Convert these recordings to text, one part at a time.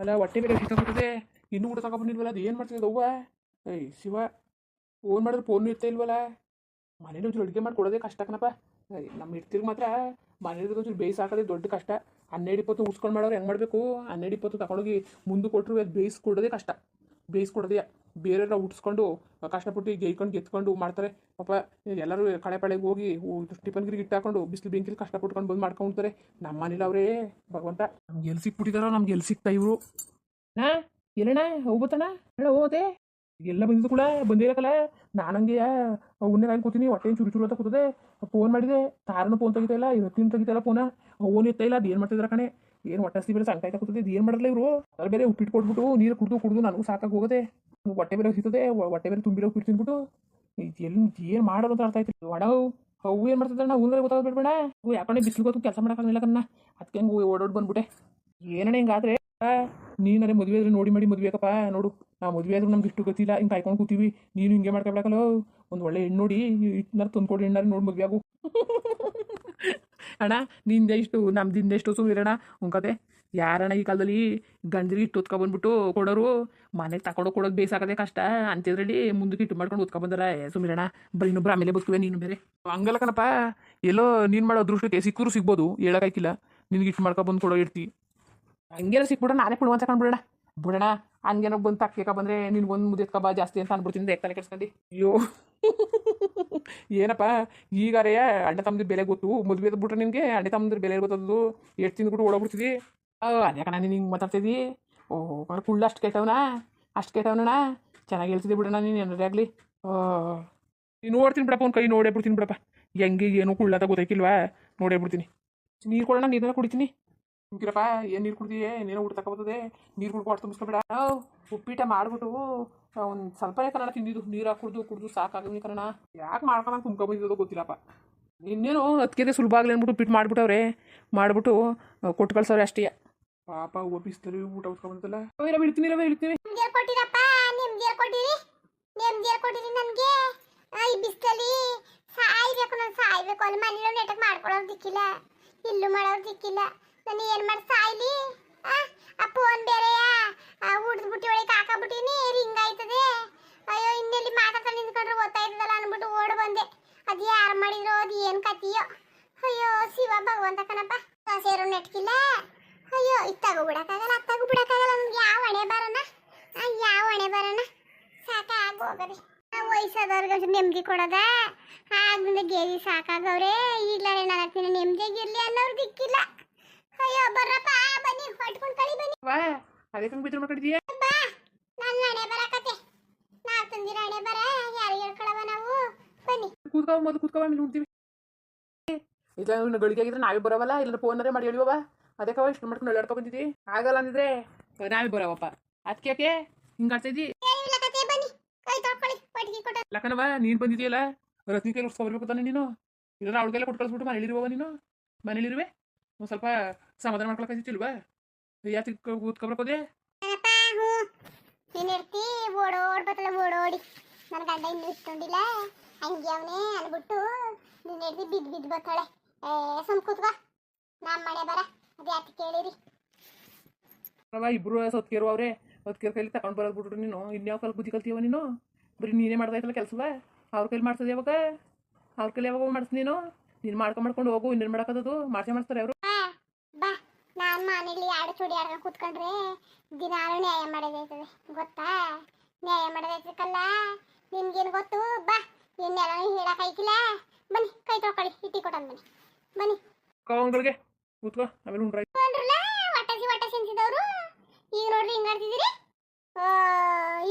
ಅಲ್ಲ, ಹೊಟ್ಟೆ ಬೇರೆ ಹಿಡಿತದೆ ಇನ್ನೂ ಊಟ ತಗೊಬಂದಿಲ್ವಲ್ಲ ಅದು ಏನು ಮಾಡ್ತಿದ್ದೆ ಅವ್ವ? ಏಯ್, ಶಿವ ಫೋನ್ ಮಾಡಿದ್ರೆ ಫೋನ್ ಇರ್ತಾ ಇಲ್ವಲ್ಲ? ಮನೇಲಿ ಒಂಚೂರು ಅಡುಗೆ ಮಾಡಿ ಕೊಡೋದೇ ಕಷ್ಟ ಕಣಪ್ಪ. ನಮ್ಮ ಇರ್ತಿರ್ಗೆ ಮಾತ್ರ ಮನೇಲಿ ಒಂಚೂರು ಬೇಯಿಸಿ ಹಾಕೋದೇ ದೊಡ್ಡ ಕಷ್ಟ. ಹನ್ನೆರಡು ಇಪ್ಪತ್ತು ಉಡ್ಸ್ಕೊಂಡು ಮಾಡೋರು ಹೆಂಗೆ ಮಾಡಬೇಕು? ಹನ್ನೆರಡು ಇಪ್ಪತ್ತು ತಗೊಂಡೋಗಿ ಮುಂದೆ ಕೊಟ್ಟರು ಅದು ಬೇಯಿಸಿ ಕೊಡೋದೇ ಕಷ್ಟ. ಬೇಯಿಸಿ ಬೇರೆಯವ್ರ ಹುಟ್ಟಿಸ್ಕೊಂಡು ಕಷ್ಟಪಟ್ಟು ಗೇಯ್ಕೊಂಡು ಗೆತ್ಕೊಂಡು ಮಾಡ್ತಾರೆ. ಪಾಪ ಎಲ್ಲರೂ ಕಳೆ ಪಳೆಗೆ ಹೋಗಿ ಟಿಫನ್ ಗಿರಿಗೆ ಇಟ್ಟಾಕೊಂಡು ಬಿಸಿಲು ಬೆಂಕಿಲಿ ಕಷ್ಟಪಟ್ಕೊಂಡು ಬಂದು ಮಾಡ್ಕೊಂಡ್ತಾರೆ ನಮ್ಮ ಮನೇಲಿ ಅವರೇ ಭಗವಂತ. ನಮ್ಗೆ ಎಲ್ಲಿ ಸಿಕ್ಬಿಟ್ಟಿದಾರೋ ನಮ್ಗೆ ಎಲ್ಲಿ ಸಿಗ್ತಾ ಇವರು? ಹಾ, ಎಲ್ಲಣ್ಣ? ಹೋಗ್ಬೋತಣ್ಣ ಹೋದೆ ಎಲ್ಲ ಬಂದಿದ್ದು ಕೂಡ ಬಂದಿರಕಲ್ಲ ನಾನಂಗೆ ನಾನು ಕೂತೀನಿ ಹೊಟ್ಟೆ ಚುರು ಚುರು ಅಂತ ಕೂತದೆ. ಫೋನ್ ಮಾಡಿದೆ, ತಾರನು ಫೋನ್ ತೆಗಿತಾ ಇಲ್ಲ, ಇವತ್ತಿನ ತೆಗಿತಾಯಿಲ್ಲ ಫೋನ ಓನ್ ಎತ್ತಾ ಇಲ್ಲ, ಅದು ಏನು ಮಾಡ್ತಿದ್ರ ಕಣೆ? ಏನು ಹೊಟ್ಟೆ ಹಸಿ ಬೇರೆ ಸಂಕಾಯ್ತಾ ಕೂತದೆ ಏನು ಮಾಡಲ್ಲ ಇವರು? ಅದ್ರ ಬೇರೆ ಉಪ್ಪಿಟ್ಟು ಕೊಟ್ಬಿಟ್ಟು, ನೀರು ಕುಡಿದು ಕುಡಿದು ನನಗೂ ಸಾಕಾಗಿ ಹೋಗದೆ. ಹೊಟ್ಟೆ ಬೇರೆ ಹಸಿತದೆ, ಹೊಟ್ಟೆ ಬೇರೆ ತುಂಬಿರೋ ಉಪ್ಪಿಟ್ಟು ತಿಂದ್ಬಿಟ್ಟು ಎಲ್ಲಿ ಏನು ಮಾಡೋದು ಅಂತ ಅರ್ಥ ಆಯ್ತು ಒಡವು ಅವು ಏನು ಮಾಡ್ತಿದ್ರೆ ನಾವು ಊರಲ್ಲಿ ಗೊತ್ತಾಗ ಬೇಡ ಯಾಕಂದ್ರೆ ಬಿಸಿಲು ಗೊತ್ತು ಕೆಲಸ ಮಾಡೋಕ್ಕಾಗಲಿಲ್ಲ ಕಣ್ಣ. ಅದಕ್ಕೆ ಹಂಗೆ ಓಡೋಡ್ ಬಂದ್ಬಿಟ್ಟೆ. ಏನಣ್ಣ ಹಿಂಗಾದ್ರೆ? ನೀನಾರೆ ಮದುವೆ ಆದ್ರೆ ನೋಡಿ ಮಾಡಿ ಮದುವೆ ಅಕ್ಕಪ್ಪ ನೋಡು, ನಾ ಮದುವೆ ಆದ್ರೂ ನಮ್ಗೆ ಇಷ್ಟು ಗೊತ್ತಿಲ್ಲ. ಹಿಂಗೆ ಕಾಯ್ಕೊಂಡು ಕೂತೀವಿ. ನೀನು ಹಿಂಗೆ ಮಾಡ್ಕೊಬೇಕಲ್ಲ. ಒಂದು ಒಳ್ಳೆ ಹೆಣ್ಣು ನೋಡಿ ಇಟ್ನಾರ ತಂದ್ಕೊಡಿ ಹೆಣ್ಣಾರ ನೋಡಿ ಮದುವೆ ಆಗು. ಅಣ್ಣ, ನಿಂದೆ ಇಷ್ಟು, ನಮ್ದಿಂದ ಎಷ್ಟು ಸುಮ್ಮನಿರಣ್ಣ ಕತೆ. ಯಾರಣ್ಣ ಈ ಕಾಲದಲ್ಲಿ ಗಂಡರಿಗೆ ಇಟ್ಟು ಹೊತ್ಕೊಬಂದ್ಬಿಟ್ಟು ಕೊಡೋರು? ಮನೆಗೆ ತಗೊಂಡು ಕೊಡೋದು ಬೇಸಾಕದೆ ಕಷ್ಟ. ಅಂತಿದ್ರಲ್ಲಿ ಮುಂದಕ್ಕೆ ಇಟ್ಟು ಮಾಡ್ಕೊಂಡು ಹೊತ್ಕೊಬಂದಾರ ಸುಮಿರಣ್ಣ ಬರೀ ಇನ್ನೊಬ್ರು ಆಮೇಲೆ ಬದುಕುವೆ ನೀನು ಬೇರೆ. ಹಂಗಲ್ಲ ಕಣಪ್ಪ. ಎಲ್ಲೋ ನೀನು ಮಾಡೋ ಅದೃಷ್ಟಕ್ಕೆ ಸಿಕ್ಕರು ಸಿಗ್ಬೋದು. ಹೇಳೋಕ್ಕಾಯ್ತಿಲ್ಲ ನಿನಗೆ ಇಟ್ಟು ಮಾಡ್ಕೊಬಂದು ಕೊಡೋ ಇರ್ತಿ ಹಂಗೆಲ್ಲ ಸಿಕ್ಬಿಡ ನಾನೇ ಕೊಡುವಂತ ಕಂಡ್ಬಿಡೋಣ ಬಿಡೋಣ, ಹಂಗೇನೋ ಬಂದು ತಕ್ಕ ಬಂದರೆ ನಿನ್ಗೆ ಒಂದು ಮುದ್ದೆ ಬಾ ಜಾಸ್ತಿ ಅಂತ ಅನ್ಬಿಡ್ತೀನಿ ದೇಕ್ತಾನೆ ಕೆಡ್ಸ್ಕೊಂಡು. ಅಯ್ಯೋ. ಏನಪ್ಪ, ಈಗಾರೇ ಅಣ್ಣ ತಮ್ಮದು ಬೆಲೆ ಗೊತ್ತು, ಮದುವೆ ಬಿಟ್ರೆ ನಿನಗೆ ಅಣ್ಣ ತಮ್ಮದ್ರ ಬೆಲೆ ಗೊತ್ತದ್ದು ಎಷ್ಟು ತಿಂದ್ಬಿಟ್ಟು ಓಡೋಗ್ಬಿಡ್ತಿದಿ? ಅದೇ ಕಣ, ನೀನು ಹಿಂಗೆ ಮಾತಾಡ್ತಿದ್ದಿ ಓ ಕುಳ್ಳು ಅಷ್ಟು ಕೇಳ್ತವನ ಅಷ್ಟು ಕೇಳ್ತವನಣ್ಣ ಚೆನ್ನಾಗಿ ಹೇಳ್ತಿದ್ದೆ ಬಿಡೋಣ ನೀನು, ಏನಾರೇ ಆಗಲಿ. ನೀನು ನೋಡ್ತೀನಿ ಬಿಡಪ್ಪ, ಒಂದು ಕೈ ನೋಡೇ ಬಿಡ್ತೀನಿ ಬಿಡಪ್ಪ. ಹೆಂಗೆ, ಏನು ಕುಳ್ಳದ ಗೊತ್ತಾಯ್ಕಿಲ್ವಾ? ನೋಡೇ ಬಿಡ್ತೀನಿ. ನೀರು ಕೊಡೋಣ ನೀರನ್ನ ಕುಡಿತೀನಿ. ಹುಡುಗಿರಪ್ಪ ಏನು ನೀರು ಕುಡ್ದಿಯೇ ನೀನು ಊಟ ತಗೊಬರ್ತದೆ ನೀರು ಕುಡ್ಕೊ ಅಷ್ಟು ತುಂಬಿಸ್ಕೊಬೇಡ ಉಪ್ಪಿಟ ಮಾಡಿಬಿಟ್ಟು ಒಂದು ಸ್ವಲ್ಪನೇ ಕನ್ನಡ ತಿಂದಿದ್ದು. ನೀರು ಕುಡ್ದು ಕುಡ್ದು ಸಾಕಾಗಿ ಕನ್ನಡ. ಯಾಕೆ ಮಾಡ್ಕೊಂಡು ತುಂಬ್ಕೊಂಬಂದಿದ್ದೋ ಗೊತ್ತಿಲ್ಲಪ್ಪ. ಇನ್ನೇನು ಅದಕ್ಕೆ ಸುಲಭ ಆಗಲಿ ಅಂದ್ಬಿಟ್ಟು ಉಪ್ಪಿಟ್ಟು ಮಾಡಿಬಿಟ್ಟವ್ರೆ. ಮಾಡಿಬಿಟ್ಟು ಕೊಟ್ಟು ಕಳ್ಸವ್ರೆ ಅಷ್ಟೇ. ಪಾಪ ಒಪ್ಪಿಸ್ತಾರೆ ಊಟ ಉಸ್ಕೊಂಬಂತಲ್ಲ ರವೆ ಇಡ್ತೀನಿ ರವೆ ಇಡ್ತೀನಿ ನನಗೆ. ಸಾಯ್ಬೇಕು, ನಾನು ಸಾಯ್ಬೇಕು. ಅಲ್ಲಿ ಮನೇಲಿ ನೆಟಕ್ ಮಾಡ್ಕೊಳ್ಳೋರು ದಿಕ್ಕಿಲ್ಲ. ಇಲ್ಲೂ ಮಾಡೋದು ದಿಕ್ಕಿಲ್ಲ. ನಾನು ಏನು ಮಾಡಿ ಸಾಯ್ಲಿ ಆ ಫೋನ್ ಬೇರೆಯಾ? ಉಡ್ದು ಬುಟ್ಟಿ ಒಳಗೆ ಹಾಕಬಿಟ್ಟಿನಿ ರಿಂಗ್ ಅಯ್ಯೋ, ಇನ್ನೆಲ್ಲಿ ಮಾತಾಡ್ತಾ ನಿಂತ್ಕೊಂಡ್ರೆ ಗೊತ್ತಾಯ್ತದಲ್ಲ ಅನ್ಬಿಟ್ಟು ಓಡ್ ಬಂದೆ. ಅದು ಯಾರು ಮಾಡಿದ್ರು, ಅದು ಏನು ಕತಿಯೋ ಅಯ್ಯೋ, ಶಿವ ಭಗವಂತ ಕಣಪ್ಪ. ಸೇರು ನೆಟ್ಕಿಲ್ಲ. ಅಯ್ಯೋ, ಇತ್ತಾಗೂ ಬಿಡಕ್ಕಾಗಲ್ಲ, ಅತ್ತಾಗೂ ಬಿಡಕ್ಕಾಗಲ್ಲ ನಮ್ಗೆ ಯಾವ ಹಣೆ ಬರೋಣ? ಯಾವ ಹಣೆ ಬರೋಣ? ಸಾಕಾಗೋಗದೆ. ವಯಸ್ಸಾದವ್ರಿಗೆ ನೆಮ್ಮದಿ ಕೊಡೋದ? ಆಗಿಂದ ಗೇರಿ ಸಾಕಾಗವ್ರೆ. ಈಗಲೇ ನಾಲ್ಕು ದಿನ ಅನ್ನೋರು ದಿಕ್ಕಿಲ್ಲ. ಅಯ್ಯೋ ಬರ್ರಪ್ಪ ಬನ್ನಿ ಹೊಟ್ಕೊಂಡು ಕಳಿ ಬನ್ನಿ. ವಾ ಅದಕ್ಕೆ ಬಿದ್ರು ಮಾಡ್ಕೊಂಡಿದೀಯ? ಬಾ ನನ್ನ ಹಣೆ ಬರಕತೆ ನಾವ್ ತಂದಿರ ಹಣೆ ಬರ ಯಾರು ಹೇಳ್ಕೊಳವ ನಾವು? ಬನ್ನಿ. ಕೂತ್ಕೋ ಮೊದಲು ಕೂತ್ಕೋ ಆಮೇಲೆ ನೋಡ್ತೀವಿ. ಇಲ್ಲ ಗಳಿಗೆ ಆಗಿದ್ರೆ ನಾವೇ ಬರೋವಲ್ಲ ಇಲ್ಲ ಫೋನರೇ ಮಾಡಿ ಹೇಳಿವವ ಅದಕ್ಕೆ ಇಷ್ಟು ಮಾಡ್ಕೊಂಡು ನಳ್ಳಾಡ್ಕೊ ಬಂದಿದ್ದಿ ಆಗಲ್ಲ ಅಂದಿದ್ರೆ? ನಾವೇ ಬರೋವಪ್ಪ. ಅದಕ್ಕೆ ಯಾಕೆ? ಹಿಂಗೆ ಆಡ್ತಿದ್ದಿ ಏನಿಲ್ಲ ಕತೆ ಬನ್ನಿ. ಕೈ ತೊಳ್ಕೊಳ್ಳಿ ಪಟ್ಗಿ ಕೊಟ್ಟ. ಲಕ್ಕನವ ನೀನು ಬಂದಿದೆಯಲ್ಲ? ರತ್ನಿ ಕೈಲಿ ಉಡ್ಸ್ಕೊಬರ್ಬೇಕು ತಾನೆ ನೀನು? ಇಲ್ಲ ಅವಳಿಗೆಲ್ಲ ಕೊಟ್ಟು ಕಳಿಸ್ಬಿಟ್ಟು ಮನೇಲಿರುವವ ನೀನು? ಮನೇಲಿರುವೆ? ಒಂದು ಸ್ವಲ್ಪ ಸಮಾಧಾನ ಮಾಡ್ಕೊಳಕ್ ಯಾಕೆ ಯಾತಿ ಕೂತ್ಕೊಬ್ರಕೋದೆ ಹ್ಞೂ ನೀನು ಇರ್ತಿ ಓಡೋಡ್ ಬತ್ತಲ್ಲ ಓಡೋಡಿ. ನನ್ನ ಗಂಡ ಇನ್ನೂ ಇಷ್ಟೊಂದಿಲ್ಲ. ಹಂಗೆ ಅವನೇ ಅನ್ಬಿಟ್ಟು ನೀನು ಇರ್ತಿ ಬಿದ್ದು ಬಿದ್ದು ಬರ್ತಾಳೆ ಏ ಸುಮ್ ಕೂತ್ಕೋ. ನಮ್ಮ ಮನೆ ಬರ. ಅದು ಯಾತಿ ಕೇಳಿರಿ? ಅವ ಇಬ್ರು ಸೊತ್ಕೇರು ಅವ್ರೆ. ಸತ್ಕೇರ್ ಕೈಲಿ ತಗೊಂಡು ಬರೋದು ಬಿಟ್ರು ನೀನು. ಇನ್ಯಾವ ಕಾಲ ಬುದ್ಧಿ ಕಲ್ತೀವ ನೀನು? ಬರೀ ನೀನೇ ಮಾಡ್ದಾಯ್ತಲ್ಲ ಕೆಲಸವ? ಅವ್ರ ಕೈಲಿ ಮಾಡ್ತದೆ ಯಾವಾಗ? ಅವ್ರ ಕೈಲಿ ಯಾವಾಗ ಮಾಡಿಸ್ ನೀನು? ನೀನು ಮಾಡ್ಕೊಂಡು ಮಾಡ್ಕೊಂಡು ಹೋಗು ಇನ್ನೇನು ಮಾಡೋಕ್ಕದು ಮಾಡ್ಸೇ ಮಾಡ್ತಾರೆ ಅವರು. ಮನೇಲಿ ಎರಡು ಚೂಡಿ ಆಡ್ಕೊಂಡು ಕೂತ್ಕೊಂಡ್ರೆ ದಿನಾಲು ನ್ಯಾಯ ಮಾಡೋದೈತದೆ. ಗೊತ್ತಾ? ನ್ಯಾಯ ಮಾಡೋದೈತಕ್ಕಲ್ಲ ನಿಮ್ಗೇನು ಗೊತ್ತು? ಬಾ ಇನ್ನೆಲ್ಲ ಹೇಳಕ್ ಐತಿಲ್ಲ ಬನ್ನಿ ಕೈ ತೊಳ್ಕೊಳ್ಳಿ ಇಟ್ಟಿ ಕೊಟ್ಟನ್ ಬನ್ನಿ. ಬನ್ನಿ. ಕವಂಗಳಿಗೆ ಕೂತ್ಕೋ ಆಮೇಲೆ ಉಂಡ್ರ ಹೊಟ್ಟಸಿ ಹೊಟ್ಟೆ ಸಿಂಚಿದವರು ಈಗ ನೋಡ್ರಿ ಹಿಂಗ್ ಆಡ್ತಿದ್ದೀರಿ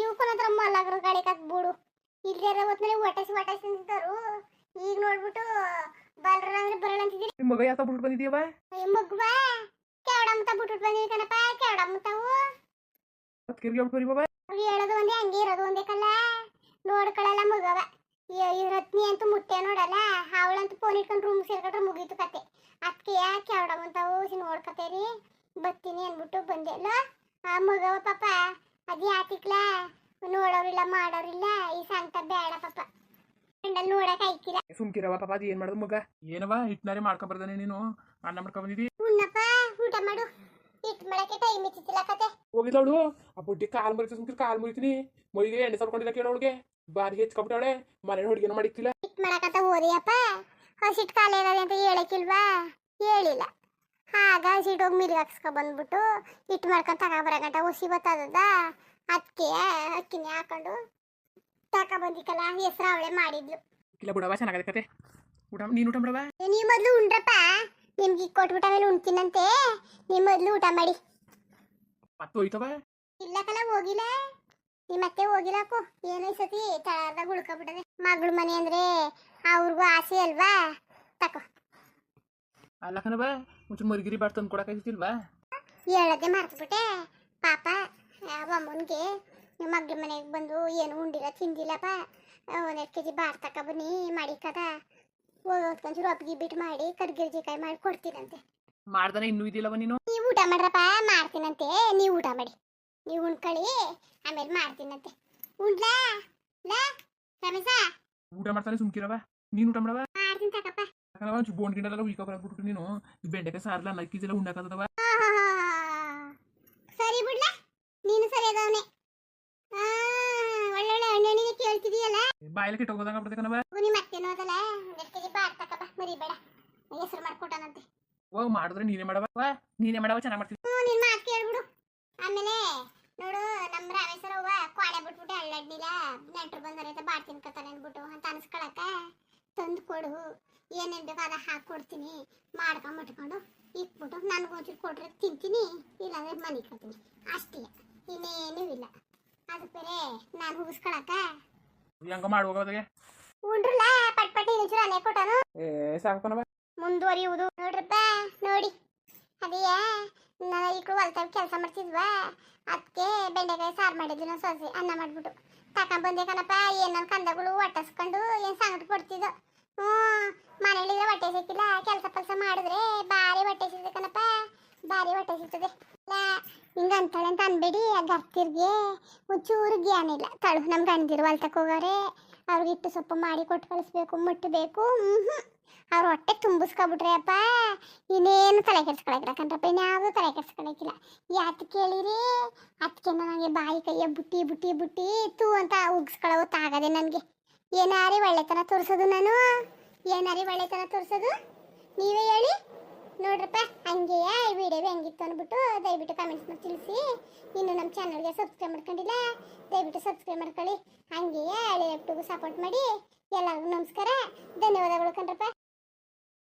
ಇವಕ್ಕನ ಹತ್ರ ಮಲ್ಲಾಗ್ರ ಗಾಳಿ ಕತ್ ಬೂಡು. ಇಲ್ಲೇ ಹೊತ್ನಲ್ಲಿ ಹೊಟ್ಟಸಿ ಹೊಟ್ಟೆ ಸಿಂಚಿದವರು ಈಗ ನೋಡ್ಬಿಟ್ಟು ಬಲ್ರ ಅಂದ್ರೆ ಬರಲ್ಲ ಅಂತಿದ್ದೀರಿ? ನಿಮ್ಮ ಮಗ ಯಾಕ ಬಾ ಮಗುವ. ಕೆವಡಮ್ಮತ ಬಿಟ್ಬಿಟ್ಟು ಬಂದಿವಿ ಕಣಪ್ಪ ಕೆವಡಮ್ಮತಾವು ಕಿರ್ಗಿ ಬಿಟ್ಟು ಬಾಬಾ ಅವ್ರು ಹೇಳೋದು ಒಂದೇ ಹಂಗೆ ಇರೋದು ಒಂದೇ ಕಲ್ಲ ನೋಡ್ಕೊಳ್ಳಲ್ಲ ಮಗವ ರತ್ನಿ ಅಂತೂ ಮುಟ್ಟೆ ನೋಡಲ್ಲ ಅವಳಂತೂ ಫೋನ್ ಇಟ್ಕೊಂಡು ರೂಮ್ ಸೇರ್ಕೊಂಡ್ರೆ ಮುಗೀತು ಕತೆ ಅದಕ್ಕೆ ಯಾಕೆ ಅವಡಮಂತಾವು ರೀ ಬರ್ತೀನಿ ಅಂದ್ಬಿಟ್ಟು ಬಂದೆ ಅಲ್ಲ ಆ ಮಗವ ಪಾಪ ಅದು ಯಾತಿಕ್ಲ ನೋಡೋರಿಲ್ಲ ಮಾಡೋರಿಲ್ಲ ಈ ಸಂತ ಬೇಡ ಪಾಪ ಗಂಡಲ್ ನೋಡಕ್ ಐಕಿಲ್ಲ ಸುಮ್ಕಿರವ ಪಾಪ ಅದು ಏನು ಮಾಡೋದು ಮಗ ಏನವ ಹಿಟ್ನಾರಿ ಮಾಡ್ಕೊಂಡ್ ಬರ್ದಾನೆ ನೀನು ಅನ್ನ ಮಾಡ್ಕೊಂಡ್ ಬಂದಿದಿ ಉಣ್ಣಪ್ಪ ಊಟ ಮಾಡು ಇಟ್ ಮಾಡಕ್ಕೆ ಟೈಮ್ ಇತ್ತಿಲ್ಲ ಕತೆ. ಹೋಗಿ ಅವಳು. ಆ ಬುಡ್ಡಿ ಕಾಲ್ ಮುರಿತ ಸುಮ್ಕಿರ್ ಕಾಲ್ ಮುರಿತೀನಿ. ಮೈಗೆ ಎಣ್ಣೆ ಸರ್ಕೊಂಡಿಲ್ಲ ಅವಳಿಗೆ. ಬಾರಿ ಹೆಚ್ಕೊಬಿಟ್ಟವಳೆ ಮನೆ ಹುಡುಗಿನ ಮಾಡಿಕ್ತಿಲ್ಲ ಹಿಟ್ ಮಾಡಕಂತ ಓದಿಯಪ್ಪ ಹಸಿಟ್ ಕಾಲ ಏನದೆ ಅಂತ ಹೇಳಕ್ಕಿಲ್ವಾ? ಹೇಳಿಲ್ಲ. ಆಗ ಹಸಿಟ್ ಹೋಗಿ ಮಿಲ್ ಹಾಕ್ಸ್ಕೊ ಬಂದ್ಬಿಟ್ಟು ಹಿಟ್ ಮಾಡ್ಕೊಂಡು ಗಂಟ ಹುಸಿ ಬತ್ತದ ಅದಕ್ಕೆ ಅಕ್ಕಿನ ಹಾಕೊಂಡು ತಕ ಬಂದಿಕಲ್ಲ ಹೆಸ್ರು ಅವಳೆ ಮಾಡಿದ್ಲು. ಇಲ್ಲ ಬಿಡವ ಚೆನ್ನಾಗದೆ ಕತೆ. ಊಟ ನೀನು ಊಟ ಬಿಡವ ನೀ ಮೊದಲು ಮೊದ್ಲು ಉಂಡ್ರಪ್ಪ. ನಿಮ್ಗೆ ಕೊಟ್ಬಿಟ್ಟ ಮೇಲೆ ಉಣ್ತೀನಂತೆ? ನಿಮ್ಮ ಮೊದ್ಲು ಊಟ ಮಾಡಿ. ಮತ್ತೆ ಹೋಯ್ತವ? ಕಲ ಹೋಗಿಲ್ಲ. ನಿಮ್ಮ ಮತ್ತೆ ಹೋಗಿಲ್ಲಕು ಏನೋ ಈ ಸತಿ ತಳದಾಗ ಉಳ್ಕೊಬಿಟ್ಟದೆ. ಮಗಳ ಮನೆ ಅಂದ್ರೆ ಅವ್ರಿಗೂ ಆಸೆ ಅಲ್ವಾ? ತಕೋ. ಅಲ್ಲ ಕಣವ ಮುಂಚೆ ಮರಿಗಿರಿ ಬಾಟ್ ತಂದು ಕೊಡಕ್ಕಾಗಿತ್ತಿಲ್ವಾ ಹೇಳದೆ ಮರ್ತ್ಬಿಟ್ಟೆ. ಪಾಪ ಅಮ್ಮನಿಗೆ ನಿಮ್ಮ ಮಗಳ ಮನೆಗೆ ಬಂದು ಏನು ಉಂಡಿಲ್ಲ ತಿಂದಿಲ್ಲಪ್ಪ. ಒಂದೆರಡು ಕೆ ಜಿ ಬಾರ್ ತಕ ಬನ್ನಿ ಮಾಡಿಕದ ಹೋಗೋದ್ಕೊಂಚೂರು ಒಪ್ಪಿಗೆ ಬಿಟ್ ಮಾಡಿ ಕರ್ಗಿರ್ಜಿಕಾಯಿ ಮಾಡಿ ಕೊಡ್ತೀನಂತೆ. ಮಾಡ್ದಾನೆ ಇನ್ನೂ ಇದಿಲ್ಲವ ನೀನು? ನೀವು ಊಟ ಮಾಡ್ರಪ್ಪ ಮಾಡ್ತೀನಂತೆ. ನೀವು ಊಟ ಮಾಡಿ. ನೀವು ಉಣ್ಕೊಳ್ಳಿ ಆಮೇಲೆ ಮಾಡ್ತೀನಂತೆ. ಉಂಡ್ಲಾ ಲಾ ರಮೇಶ? ಊಟ ಮಾಡ್ತಾನೆ ಸುಮ್ಕಿರವ? ನೀನು ಊಟ ಮಾಡವ? ಮಾಡ್ತೀನಿ ತಕಪ್ಪ. ಯಾಕಂದ್ರೆ ಒಂಚೂರು ಬೋನ್ ಗಿಂಡೆಲ್ಲ ಉಯ್ಕೊ ಬರಬಿಟ್ಟು ನೀನು. ಈ ಬೆಂಡೆಕಾಯಿ ಸಾರ್ಲ ನಕ್ಕಿದೆಲ್ಲ ಉಣ್ಣಾಕತ್ತದವ ಆಹಾಹಾ. ಸರಿ ಬಿಡ್ಲಾ? ನೀನು ಸರಿ ಅದವನೆ. ಹಣ್ಣಣಿಗೆ ಬಾಯಲ್ಲಿ ಬಾಯಿಲೆ ಕೆಟ್ಟೋಗೋದಂಗ ಬಿಡ್ದೆ ನವ ನಿಮ್ಮ ಅತ್ತೆನೂ ಅದಲ್ಲ. ಒಂದೆರಡು ಕೆಜಿ ಬಾರ್ ತಕಪ್ಪ ಮರಿಬೇಡ ಹೆಸರು ಮಾಡ್ಕೊಟ್ಟನಂತೆ. ಓ ಮಾಡಿದ್ರೆ ನೀನೇ ಮಾಡವ ನೀನೇ ಮಾಡವ ಚೆನ್ನಾಗಿ ಮಾಡ್ತೀನಿ ಹ್ಞೂ ನಿನ್ನ ಮಾತು ಕೇಳ್ಬಿಡು. ಆಮೇಲೆ ನೋಡು ನಮ್ಮ ರಾಮೇಶ್ವರ ಅವ್ವ ಕ್ವಾಡೆ ಬಿಟ್ಬಿಟ್ಟು ಅಳ್ಳಡ್ನಿಲ್ಲ ನೆಂಟ್ರು ಬಂದರೆ ಅಂತ ಬಾಡ್ ತಿನ್ಕತಾನೆ ಅಂದ್ಬಿಟ್ಟು ಅಂತ ಅನ್ಸ್ಕೊಳಕ ತಂದು ಕೊಡು. ಏನೇನು ಬೇಕೋ ಅದ ಹಾಕ್ಕೊಡ್ತೀನಿ ಮಾಡ್ಕೊಂಡ್ ಮಟ್ಕೊಂಡು ಇಟ್ಬಿಟ್ಟು ನನಗೆ ಒಂಚೂರು ಕೊಟ್ರೆ ತಿಂತೀನಿ ಇಲ್ಲಾಂದ್ರೆ ಮನೆ ಕತ್ತೀನಿ ಅಷ್ಟೇ. ಇನ್ನೇನೂ ಇಲ್ಲ. ಅದಕ್ಕೆ ಬೇರೆ ನಾನು ಹುಗಿಸ್ಕೊಳಕ ಹೆಂಗ ಮಾಡುವಾಗೆ ಉಂಡ್ರಲ್ಲ ಪಟ್ ಪಟ್ಟಿ ಅಲ್ಲೇ ಕೊಟ್ಟನು ಏ ಮುಂದುವರಿಯುವುದು. ನೋಡ್ರಪ್ಪ ನೋಡಿ. ಅದೇಯ ನಾನು ಈಗ ಹೊಲ್ತಾಗ ಕೆಲಸ ಮಾಡ್ತಿದ್ವಾ? ಅದಕ್ಕೆ ಬೆಂಡೆಕಾಯಿ ಸಾರು ಮಾಡಿದ್ವಿ ನಾವು ಸೊಸೆ ಅನ್ನ ಮಾಡ್ಬಿಟ್ಟು. ತಕೊಂಬಂದೆ ಕಣಪ್ಪ ಏನನ್ನ ಕಂದಗಳು ಒಟ್ಟಿಸ್ಕೊಂಡು ಏನು ಸಂಗಟ ಕೊಡ್ತಿದ್ದು? ಹ್ಞೂ ಮನೇಲಿದ್ರೆ ಹೊಟ್ಟೆ ಸಿಕ್ಕಿಲ್ಲ ಕೆಲಸ ಕೆಲಸ ಮಾಡಿದ್ರೆ ಭಾರಿ ಹೊಟ್ಟೆ ಸಿಗ್ತದೆ ಕಣಪ್ಪ. ಭಾರಿ ಹೊಟ್ಟೆ ಸಿಗ್ತದೆ. ಹಿಂಗೆ ಅಂತ ಅನ್ಬೇಡಿ, ಆ ಗರ್ತಿರ್ಗೆ ಒಂಚೂರು ಜ್ಞಾನ ಇಲ್ಲ ತಳು ಗಂಡಿರು ಹೊಲ್ತಕ್ಕೆ ಹೋಗೋರೆ, ಅವ್ರಿಗೆ ಇಟ್ಟು ಸೊಪ್ಪು ಮಾಡಿ ಕೊಟ್ಟು ಕಳಿಸ್ಬೇಕು ಮುಟ್ಟಬೇಕು ಅವ್ರ ಹೊಟ್ಟೆ ತುಂಬಿಸ್ಕೊಬಿಟ್ರೆ ಅಪ್ಪ, ಇನ್ನೇನು ತಲೆ ಕೆಡ್ಸ್ಕೊಳಕಿಲ್ಲ ಕಣ್ರಪ್ಪ, ಇನ್ಯಾವುದೂ ತಲೆ ಕೆಡ್ಸ್ಕೊಳಕಿಲ್ಲ ಯಾತ್ ಕೇಳಿರಿ ಅದಕ್ಕೆ ನನಗೆ ಬಾಯಿ ಕೈಯ ಬುಟ್ಟಿ ಬುಟ್ಟಿ ಬುಟ್ಟಿ, ತೂ ಅಂತ ಉಗ್ಸ್ಕೊಳ್ಳೋ ತಾಗದೆ ನನಗೆ. ಏನಾರಿ ಒಳ್ಳೆತನ ತೋರಿಸೋದು ನಾನು? ಏನಾರಿ ಒಳ್ಳೆತನ ತೋರಿಸೋದು? ನೀವೇ ನೋಡ್ರಪ್ಪ, ಹಂಗೆಯಾ ಈ ವಿಡಿಯೋ ಹೆಂಗಿತ್ತು ಅಂದ್ಬಿಟ್ಟು ದಯವಿಟ್ಟು ಕಮೆಂಟ್ಸ್ ಮಾಡಿ ತಿಳಿಸಿ. ಇನ್ನು ನಮ್ಮ ಚಾನಲ್ಗೆ ಸಬ್ಸ್ಕ್ರೈಬ್ ಮಾಡ್ಕೊಂಡಿಲ್ಲ, ದಯವಿಟ್ಟು ಸಬ್ಸ್ಕ್ರೈಬ್ ಮಾಡ್ಕೊಳ್ಳಿ. ಹಂಗೆಯೇ ಹಳೆ ಸಪೋರ್ಟ್ ಮಾಡಿ. ಎಲ್ಲರಿಗೂ ನಮಸ್ಕಾರ. ಧನ್ಯವಾದಗಳು ಕಣ್ರಪ್ಪ.